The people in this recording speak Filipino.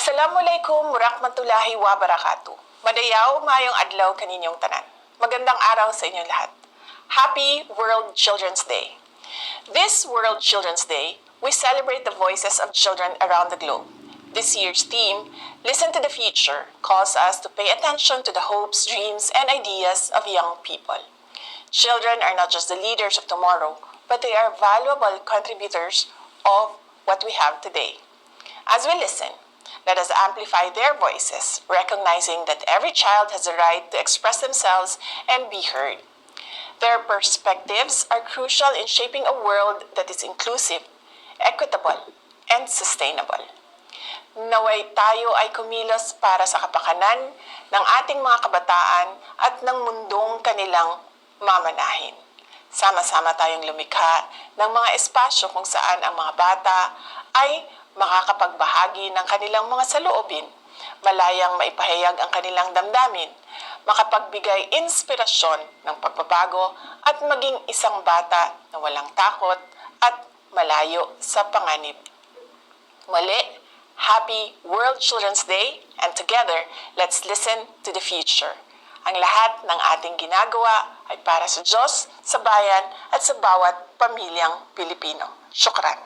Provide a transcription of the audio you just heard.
Assalamualaikum warahmatullahi wabarakatuh. Madayaw, mayong adlaw kaninyong tanan. Magandang araw sa inyong lahat. Happy World Children's Day. This World Children's Day, we celebrate the voices of children around the globe. This year's theme, Listen to the Future, calls us to pay attention to the hopes, dreams, and ideas of young people. Children are not just the leaders of tomorrow, but they are valuable contributors of what we have today. As we listen, let us amplify their voices, recognizing that every child has the right to express themselves and be heard. Their perspectives are crucial in shaping a world that is inclusive, equitable, and sustainable. Naway tayo ay kumilos para sa kapakanan ng ating mga kabataan at ng mundong kanilang mamanahin. Sama-sama tayong lumikha ng mga espasyo kung saan ang mga bata ay makakapagbahagi ng kanilang mga saloobin, malayang maipahayag ang kanilang damdamin, makapagbigay inspirasyon ng pagbabago at maging isang bata na walang takot at malayo sa panganib. Muli, Happy World Children's Day and together, let's listen to the future. Ang lahat ng ating ginagawa ay para sa Diyos, sa bayan at sa bawat pamilyang Pilipino. Syukran.